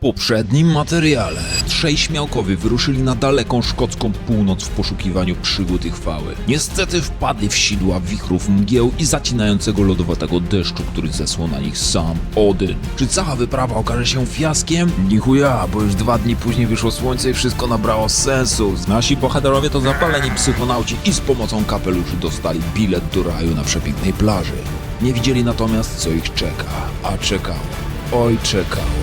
poprzednim materiale trzej śmiałkowie wyruszyli na daleką szkocką północ w poszukiwaniu przygód i chwały. Niestety wpadli w sidła wichrów mgieł i zacinającego lodowatego deszczu, który zesłał na nich sam Odyn. Czy cała wyprawa okaże się fiaskiem? Nichuja, bo już dwa dni później wyszło słońce i wszystko nabrało sensu. Nasi bohaterowie to zapaleni psychonauci i z pomocą kapeluszy dostali bilet do raju na przepięknej plaży. Nie widzieli natomiast, co ich czeka, a czekało. Oj, czekało.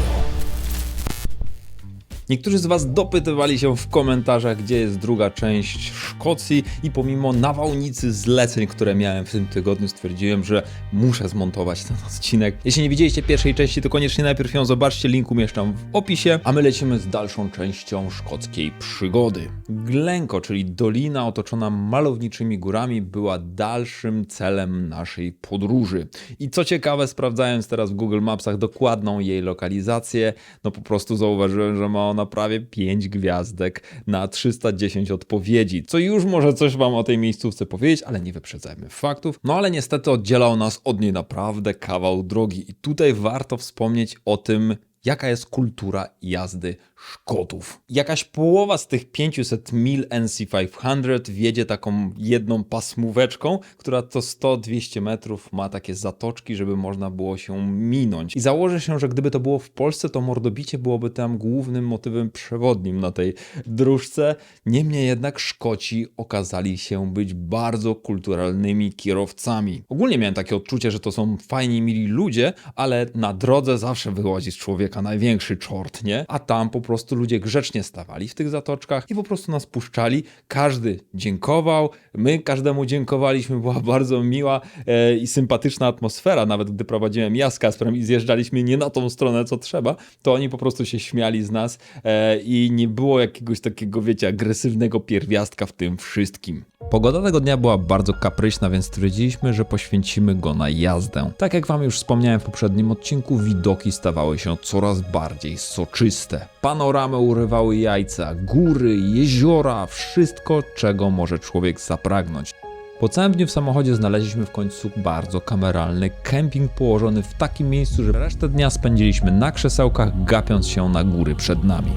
Niektórzy z Was dopytywali się w komentarzach, gdzie jest druga część Szkocji, i pomimo nawałnicy zleceń, które miałem w tym tygodniu, stwierdziłem, że muszę zmontować ten odcinek. Jeśli nie widzieliście pierwszej części, to koniecznie najpierw ją zobaczcie, link umieszczam w opisie, a my lecimy z dalszą częścią szkockiej przygody. Glenko, czyli dolina otoczona malowniczymi górami, była dalszym celem naszej podróży. I co ciekawe, sprawdzając teraz w Google Mapsach dokładną jej lokalizację, no po prostu zauważyłem, że ma ona prawie 5 gwiazdek na 310 odpowiedzi, co już może coś wam o tej miejscówce powiedzieć, ale nie wyprzedzajmy faktów. No ale niestety oddzielał nas od niej naprawdę kawał drogi i tutaj warto wspomnieć o tym, jaka jest kultura jazdy Szkotów. Jakaś połowa z tych 500 mil NC500 wiedzie taką jedną pasmóweczką, która to 100-200 metrów ma takie zatoczki, żeby można było się minąć. I założę się, że gdyby to było w Polsce, to mordobicie byłoby tam głównym motywem przewodnim na tej dróżce. Niemniej jednak Szkoci okazali się być bardzo kulturalnymi kierowcami. Ogólnie miałem takie odczucie, że to są fajni, mili ludzie, ale na drodze zawsze wychodzi z człowieka największy czort, nie? A tam po prostu ludzie grzecznie stawali w tych zatoczkach i po prostu nas puszczali. Każdy dziękował, my każdemu dziękowaliśmy, była bardzo miła e, i sympatyczna atmosfera. Nawet gdy prowadziłem ja z Kasprem i zjeżdżaliśmy nie na tą stronę, co trzeba, to oni po prostu się śmiali z nas e, i nie było jakiegoś takiego, wiecie, agresywnego pierwiastka w tym wszystkim. Pogoda tego dnia była bardzo kapryśna, więc stwierdziliśmy, że poświęcimy go na jazdę. Tak jak Wam już wspomniałem w poprzednim odcinku, widoki stawały się coraz bardziej soczyste. Panoramę urywały jajca, góry, jeziora, wszystko, czego może człowiek zapragnąć. Po całym dniu w samochodzie znaleźliśmy w końcu bardzo kameralny kemping położony w takim miejscu, że resztę dnia spędziliśmy na krzesełkach, gapiąc się na góry przed nami.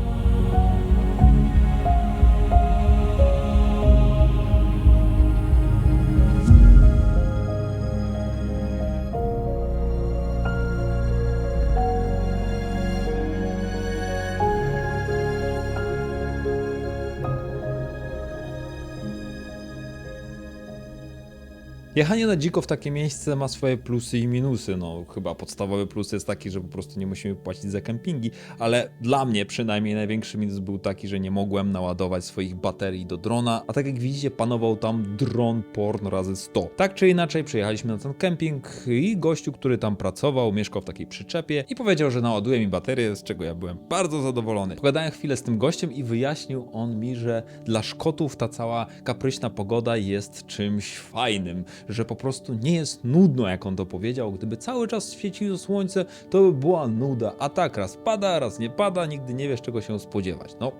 Jechanie na dziko w takie miejsce ma swoje plusy i minusy. No, chyba podstawowy plus jest taki, że po prostu nie musimy płacić za kempingi, ale dla mnie przynajmniej największy minus był taki, że nie mogłem naładować swoich baterii do drona, a tak jak widzicie, panował tam dron porn razy 100. Tak czy inaczej, przyjechaliśmy na ten kemping i gościu, który tam pracował, mieszkał w takiej przyczepie i powiedział, że naładuje mi baterię, z czego ja byłem bardzo zadowolony. Pogadałem chwilę z tym gościem i wyjaśnił on mi, że dla Szkotów ta cała kapryśna pogoda jest czymś fajnym, że po prostu nie jest nudno, jak on to powiedział. Gdyby cały czas świeciło słońce, to by była nuda. A tak, raz pada, raz nie pada, nigdy nie wiesz, czego się spodziewać. No,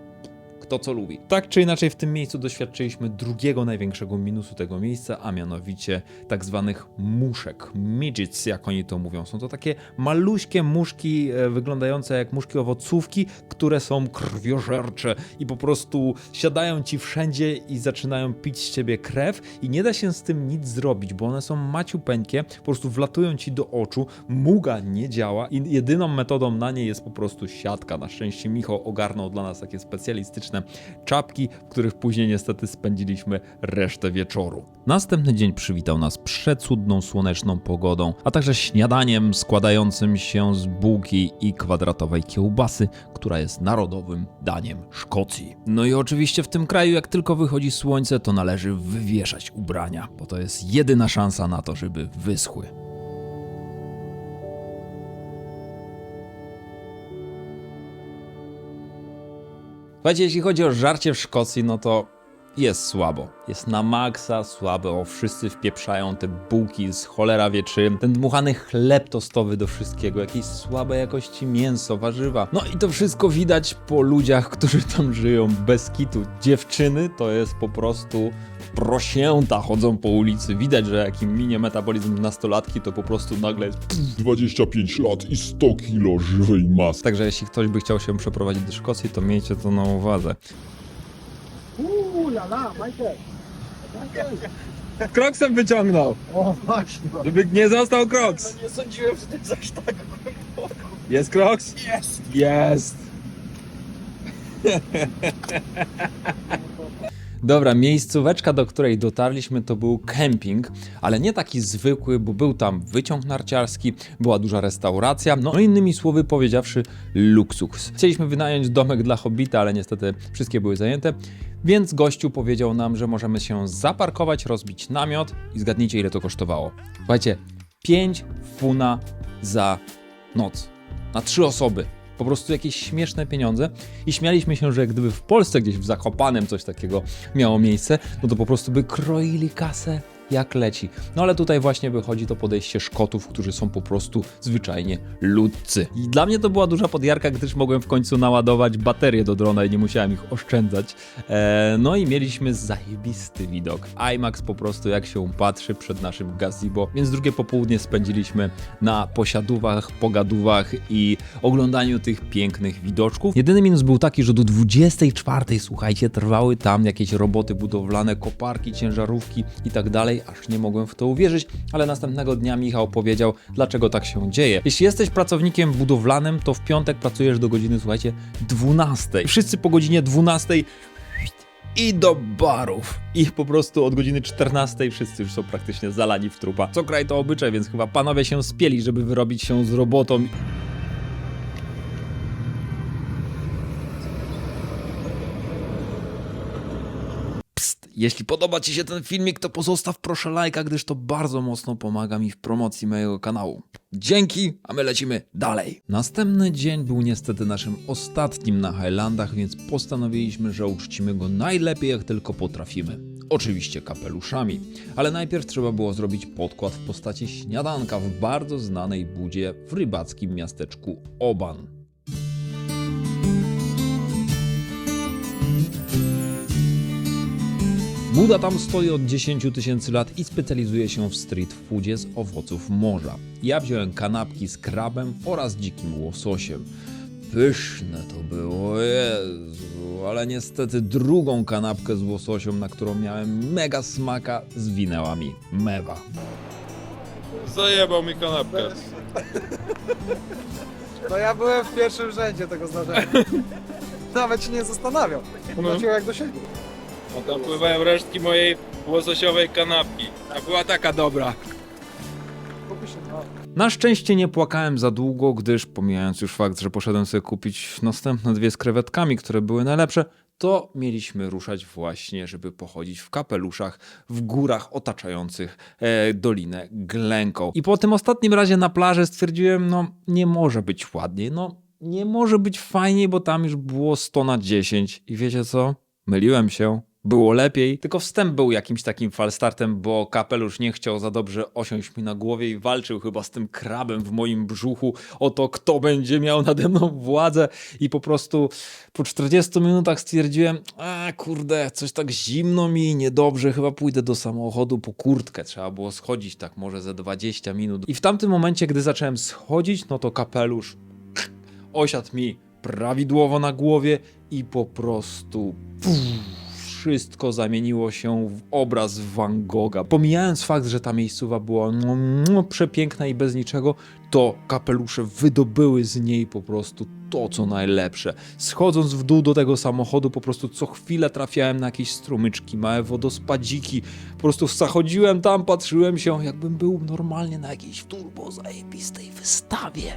kto co lubi. Tak czy inaczej w tym miejscu doświadczyliśmy drugiego największego minusu tego miejsca, a mianowicie tak zwanych muszek, midgets jak oni to mówią. Są to takie maluśkie muszki e, wyglądające jak muszki owocówki, które są krwiożercze i po prostu siadają ci wszędzie i zaczynają pić z ciebie krew i nie da się z tym nic zrobić, bo one są maciupeńkie, po prostu wlatują ci do oczu, muga nie działa i jedyną metodą na nie jest po prostu siatka. Na szczęście Michał ogarnął dla nas takie specjalistyczne czapki, w których później niestety spędziliśmy resztę wieczoru. Następny dzień przywitał nas przecudną słoneczną pogodą, a także śniadaniem składającym się z bułki i kwadratowej kiełbasy, która jest narodowym daniem Szkocji. No i oczywiście w tym kraju, jak tylko wychodzi słońce, to należy wywieszać ubrania, bo to jest jedyna szansa na to, żeby wyschły. Słuchajcie, jeśli chodzi o żarcie w Szkocji, no to jest słabo. Jest na maksa słabo. Wszyscy wpieprzają te bułki z cholera wie czym. Ten dmuchany chleb tostowy do wszystkiego. Jakieś słabej jakości mięso, warzywa. No i to wszystko widać po ludziach, którzy tam żyją bez kitu. Dziewczyny to jest po prostu prosięta chodzą po ulicy. Widać, że jak im minie metabolizm nastolatki, to po prostu nagle jest 25 lat i 100 kilo żywej masy. Także jeśli ktoś by chciał się przeprowadzić do Szkocji, to miejcie to na uwadze. La, Michael. Kroksem wyciągnął, O, właśnie. żeby nie został kroks. Nie sądziłem, że to jest aż tak Jest kroks? Jest. Jest. Dobra, miejscóweczka, do której dotarliśmy, to był kemping, ale nie taki zwykły, bo był tam wyciąg narciarski, była duża restauracja, no innymi słowy powiedziawszy, luksus. Chcieliśmy wynająć domek dla hobbita, ale niestety wszystkie były zajęte, więc gościu powiedział nam, że możemy się zaparkować, rozbić namiot i zgadnijcie ile to kosztowało. Słuchajcie, 5 funa za noc. Na trzy osoby. Po prostu jakieś śmieszne pieniądze. I śmialiśmy się, że gdyby w Polsce gdzieś w Zakopanem coś takiego miało miejsce, no to po prostu by kroili kasę jak leci. No ale tutaj właśnie wychodzi to podejście Szkotów, którzy są po prostu zwyczajnie ludcy. I dla mnie to była duża podjarka, gdyż mogłem w końcu naładować baterię do drona i nie musiałem ich oszczędzać. Eee, no i mieliśmy zajebisty widok. IMAX po prostu jak się patrzy przed naszym gazebo, więc drugie popołudnie spędziliśmy na posiadówach, pogadówach i oglądaniu tych pięknych widoczków. Jedyny minus był taki, że do 24, słuchajcie, trwały tam jakieś roboty budowlane, koparki, ciężarówki i tak dalej, aż nie mogłem w to uwierzyć, ale następnego dnia Michał powiedział, dlaczego tak się dzieje. Jeśli jesteś pracownikiem budowlanym, to w piątek pracujesz do godziny, słuchajcie, 12. Wszyscy po godzinie 12 i do barów. I po prostu od godziny 14 wszyscy już są praktycznie zalani w trupa. Co kraj to obyczaj, więc chyba panowie się spieli, żeby wyrobić się z robotą. Jeśli podoba Ci się ten filmik, to pozostaw proszę lajka, gdyż to bardzo mocno pomaga mi w promocji mojego kanału. Dzięki, a my lecimy dalej. Następny dzień był niestety naszym ostatnim na Highlandach, więc postanowiliśmy, że uczcimy go najlepiej jak tylko potrafimy. Oczywiście kapeluszami, ale najpierw trzeba było zrobić podkład w postaci śniadanka w bardzo znanej budzie w rybackim miasteczku Oban. Buda tam stoi od 10 tysięcy lat i specjalizuje się w street foodzie z owoców morza. Ja wziąłem kanapki z krabem oraz dzikim łososiem. Pyszne to było, Jezu, ale niestety drugą kanapkę z łososią, na którą miałem mega smaka, zwinęła mi mewa. Zajebał mi kanapkę. No ja byłem w pierwszym rzędzie tego zdarzenia. Nawet się nie zastanawiał. Popatrzył jak do siebie. A tam pływają resztki mojej łososiowej kanapki. A była taka dobra. No. Na szczęście nie płakałem za długo, gdyż pomijając już fakt, że poszedłem sobie kupić następne dwie z krewetkami, które były najlepsze, to mieliśmy ruszać właśnie, żeby pochodzić w kapeluszach w górach otaczających e, Dolinę Glęką. I po tym ostatnim razie na plaży stwierdziłem, no nie może być ładniej, no nie może być fajniej, bo tam już było 100 na 10 i wiecie co? Myliłem się. Było lepiej, tylko wstęp był jakimś takim falstartem, bo kapelusz nie chciał za dobrze osiąść mi na głowie i walczył chyba z tym krabem w moim brzuchu o to, kto będzie miał nade mną władzę. I po prostu po 40 minutach stwierdziłem, a kurde, coś tak zimno mi, niedobrze, chyba pójdę do samochodu po kurtkę. Trzeba było schodzić tak może ze 20 minut. I w tamtym momencie, gdy zacząłem schodzić, no to kapelusz osiadł mi prawidłowo na głowie i po prostu puf, wszystko zamieniło się w obraz Van Gogha. Pomijając fakt, że ta miejscowa była no, no, przepiękna i bez niczego, to kapelusze wydobyły z niej po prostu to, co najlepsze. Schodząc w dół do tego samochodu, po prostu co chwilę trafiałem na jakieś strumyczki, małe wodospadziki. Po prostu zachodziłem tam, patrzyłem się, jakbym był normalnie na jakiejś turbo zajebistej wystawie.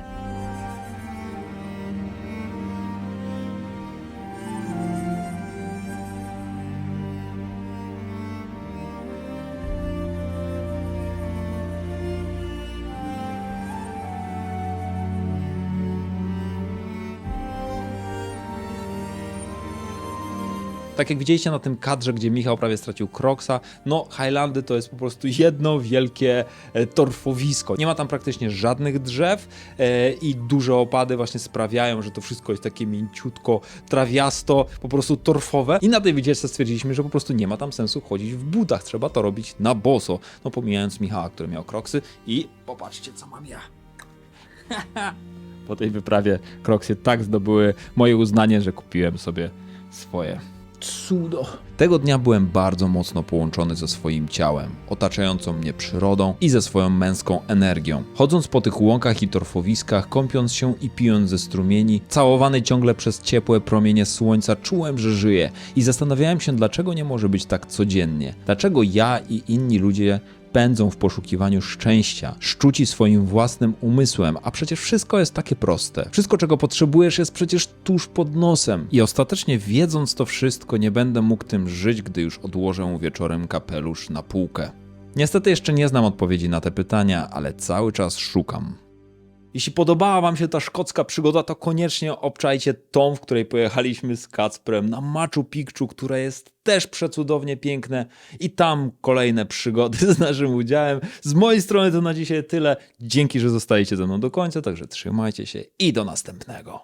Tak jak widzieliście na tym kadrze, gdzie Michał prawie stracił Crocsa, no Highlandy to jest po prostu jedno wielkie e, torfowisko. Nie ma tam praktycznie żadnych drzew e, i duże opady właśnie sprawiają, że to wszystko jest takie mięciutko, trawiasto, po prostu torfowe. I na tej wycieczce stwierdziliśmy, że po prostu nie ma tam sensu chodzić w butach, trzeba to robić na boso. No pomijając Michała, który miał Crocsy i popatrzcie co mam ja. po tej wyprawie Crocsy tak zdobyły moje uznanie, że kupiłem sobie swoje. Cudo. Tego dnia byłem bardzo mocno połączony ze swoim ciałem, otaczającą mnie przyrodą i ze swoją męską energią. Chodząc po tych łąkach i torfowiskach, kąpiąc się i pijąc ze strumieni, całowany ciągle przez ciepłe promienie słońca, czułem, że żyję i zastanawiałem się, dlaczego nie może być tak codziennie. Dlaczego ja i inni ludzie pędzą w poszukiwaniu szczęścia, szczuci swoim własnym umysłem, a przecież wszystko jest takie proste. Wszystko, czego potrzebujesz, jest przecież tuż pod nosem. I ostatecznie, wiedząc to wszystko, nie będę mógł tym żyć, gdy już odłożę wieczorem kapelusz na półkę. Niestety jeszcze nie znam odpowiedzi na te pytania, ale cały czas szukam. Jeśli podobała Wam się ta szkocka przygoda, to koniecznie obczajcie tą, w której pojechaliśmy z Kacprem na Machu Picchu, które jest też przecudownie piękne i tam kolejne przygody z naszym udziałem. Z mojej strony to na dzisiaj tyle. Dzięki, że zostaliście ze mną do końca, także trzymajcie się i do następnego.